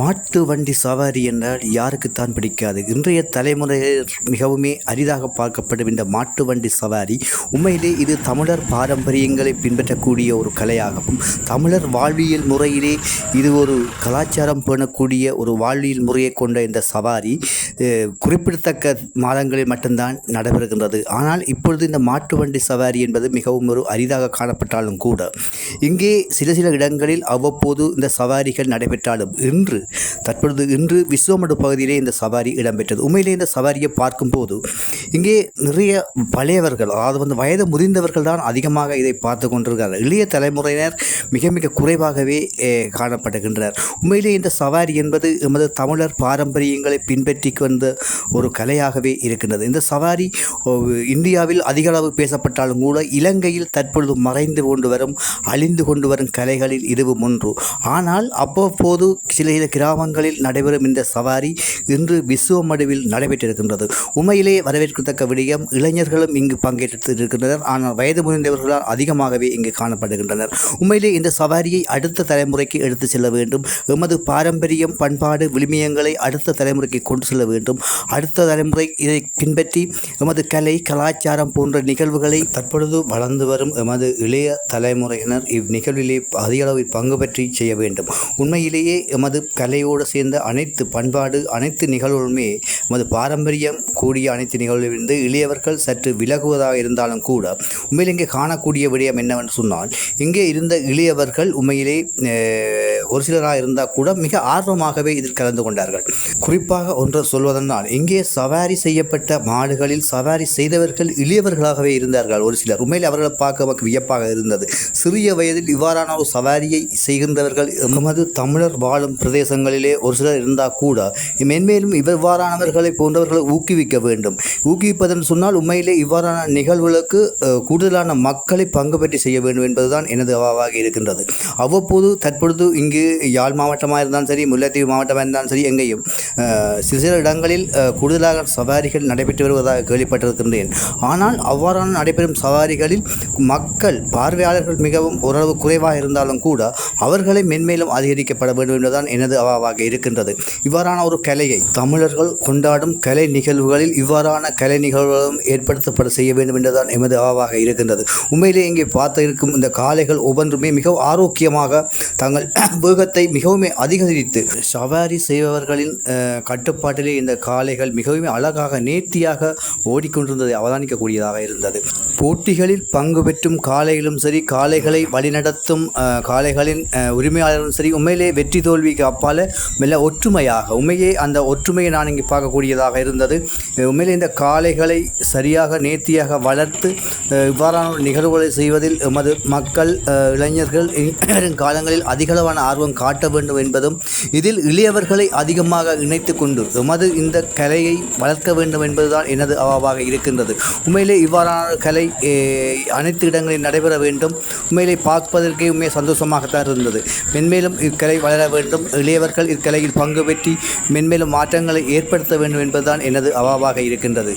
மாட்டு வண்டி சவாரி என்றால் யாருக்குத்தான் பிடிக்காது. இன்றைய தலைமுறையில் மிகவுமே அரிதாக பார்க்கப்படும் இந்த மாட்டு வண்டி சவாரி. உண்மையிலே இது தமிழர் பாரம்பரியங்களை பின்பற்றக்கூடிய ஒரு கலையாகவும் தமிழர் வாழ்வியல் முறையிலே இது ஒரு கலாச்சாரம் பேணக்கூடிய ஒரு வாழ்வியல் முறையை கொண்ட இந்த சவாரி குறிப்பிடத்தக்க மாதங்களில் மட்டும்தான் நடைபெறுகின்றது. ஆனால் இப்பொழுது இந்த மாட்டு வண்டி சவாரி என்பது மிகவும் ஒரு அரிதாக காணப்பட்டாலும் கூட இங்கே சில சில இடங்களில் அவ்வப்போது இந்த சவாரிகள் நடைபெற்றாலும் இன்று தற்பொழுது இன்று விஸ்வமடு பகுதியிலே இந்த சவாரி இடம்பெற்றது. உண்மையிலே இந்த சவாரியை பார்க்கும்போது இங்கே நிறைய பழையவர்கள் அதாவது வந்து வயது முதிர்ந்தவர்கள் தான் அதிகமாக இதை பார்த்து கொண்டிருக்கிறார்கள். இளைய தலைமுறையினர் மிக மிக குறைவாகவே காணப்படுகின்றனர். உண்மையிலே இந்த சவாரி என்பது எமது தமிழர் பாரம்பரியங்களை பின்பற்றி வந்த ஒரு கலையாகவே இருக்கின்றது. இந்த சவாரி இந்தியாவில் அதிக அளவு பேசப்பட்டாலும் கூட இலங்கையில் தற்பொழுது மறைந்து கொண்டு வரும் அழிந்து கொண்டு வரும் கலைகளில் இதுவும் ஒன்று. ஆனால் அவ்வப்போது சில சில கிராமங்களில் நடைபெறும் இந்த சவாரி இன்று விசுவமடுவில் நடைபெற்றிருக்கின்றது. உண்மையிலே வரவேற்கத்தக்க விடயம் இளைஞர்களும் இங்கு பங்கேற்று இருக்கின்றனர் ஆனால் வயது முதிர்ந்தவர்களால் அதிகமாகவே இங்கு காணப்படுகின்றனர். உண்மையிலே இந்த சவாரியை அடுத்த தலைமுறைக்கு எடுத்து செல்ல வேண்டும். எமது பாரம்பரியம் பண்பாடு விழுமியங்களை அடுத்த தலைமுறைக்கு கொண்டு செல்ல வேண்டும். அடுத்த தலைமுறை இதை பின்பற்றி எமது கலை கலாச்சாரம் போன்ற நிகழ்வுகளை தற்பொழுது வளர்ந்து வரும் எமது இளைய தலைமுறையினர் இந்நிகழ்விலே அதிக அளவில் பங்கு பற்றி செய்ய வேண்டும். உண்மையிலேயே எமது கலையோடு சேர்ந்த அனைத்து பண்பாடு அனைத்து நிகழ்வுகளுமே நமது பாரம்பரியம் கூடிய அனைத்து நிகழ்விலிருந்து இளையவர்கள் சற்று விலகுவதாக இருந்தாலும் கூட உண்மையில் இங்கே காணக்கூடிய விடயம் என்னவென்று சொன்னால் இங்கே இருந்த இளையவர்கள் உண்மையிலே ஒரு சிலராக இருந்தால் கூட மிக ஆர்வமாகவே இதில் கலந்து கொண்டார்கள். குறிப்பாக ஒன்று சொல்வதனால் இங்கே சவாரி செய்யப்பட்ட மாடுகளில் சவாரி செய்தவர்கள் இளையவர்களாகவே இருந்தார்கள் ஒரு சிலர். உண்மையில் அவர்களை பார்க்க நமக்கு வியப்பாக இருந்தது. சிறிய வயதில் இவ்வாறான ஒரு சவாரியை செய்கின்றவர்கள் எமது தமிழர் வாழும் பிரதேசங்களிலே ஒரு சிலர் இருந்தால் கூட மென்மேலும் இவ்வாறானவர்களை போன்றவர்களை ஊக்குவிக்க வேண்டும். ஊக்குவிப்பதன் சொன்னால் உண்மையிலே இவ்வாறான நிகழ்வுகளுக்கு கூடுதலான மக்களை பங்கு பற்றி செய்ய வேண்டும் என்பதுதான் எனது அவாவாக இருக்கின்றது. அவ்வப்போது தற்பொழுது இங்கு யாழ் மாவட்டமாக இருந்தாலும் சரி முல்லைத்தீவு மாவட்டமாக இருந்தாலும் சரி எங்கேயும் சிறு சில சில இடங்களில் கூடுதலாக சவாரிகள் நடைபெற்று வருவதாக கேள்விப்பட்டிருக்கின்றேன். ஆனால் அவ்வாறான நடைபெறும் சவாரிகளில் மக்கள் பார்வையாளர்கள் மிகவும் ஓரளவு குறைவாக இருந்தாலும் கூட அவர்களை மென்மேலும் அதிகரிக்கப்பட வேண்டும் என்பதுதான் எனது அவாவாக இருக்கின்றது. இவ்வாறான ஒரு கலையை தமிழர்கள் கொண்டாடும் கலை நிகழ்வுகளில் இவ்வாறான கலை நிகழ்வுகளும் ஏற்படுத்தப்பட செய்ய வேண்டும் என்றுதான் எமது அவாவாக இருக்கின்றது. உண்மையிலே இங்கே பார்த்து இருக்கும் இந்த காளைகள் ஒவ்வொன்றுமே மிகவும் ஆரோக்கியமாக தங்கள் வேகத்தை மிகவும் அதிகரித்து சவாரி செய்பவர்களின் கட்டுப்பாட்டிலே இந்த காளைகள் மிகவும் அழகாக நேர்த்தியாக ஓடிக்கொண்டிருந்ததை அவதானிக்கக்கூடியதாக இருந்தது. போட்டிகளில் பங்கு பெற்றும் காளைகளும் சரி காளைகளை வழிநடத்தும் காளைகளின் உரிமையாளரும் உரிமையாளர்களும் சரி உண்மையிலே வெற்றி தோல்விக்கு அப்பால மெல்ல ஒற்றுமையாக உண்மையே அந்த ஒற்றுமையை நான் இங்கே பார்க்கக்கூடியதாக இருந்தது. உண்மையிலே இந்த காளைகளை சரியாக நேர்த்தியாக வளர்த்து இவ்வாறான நிகழ்வுகளை செய்வதில் எமது மக்கள் இளைஞர்கள் இனி காலங்களில் அதிகளவான ஆர்வம் காட்ட வேண்டும் என்பதும் இதில் இளையவர்களை அதிகமாக இணைத்து கொண்டு எமது இந்த கலையை வளர்க்க வேண்டும் என்பதுதான் எனது அவாவாக இருக்கின்றது. உண்மையிலே இவ்வாறான கலை அனைத்து அனைத்து இடங்களில் நடைபெற வேண்டும். உண்மையிலே பார்ப்பதற்கே உண்மையை சந்தோஷமாகத்தான் இருந்தது. மென்மேலும் இக்கலை வளர வேண்டும். இளையவர்கள் இக்கலையில் பங்கு பெற்றி மென்மேலும் மாற்றங்களை ஏற்படுத்த வேண்டும் என்பதுதான் எனது அவாவாக இருக்கின்றது.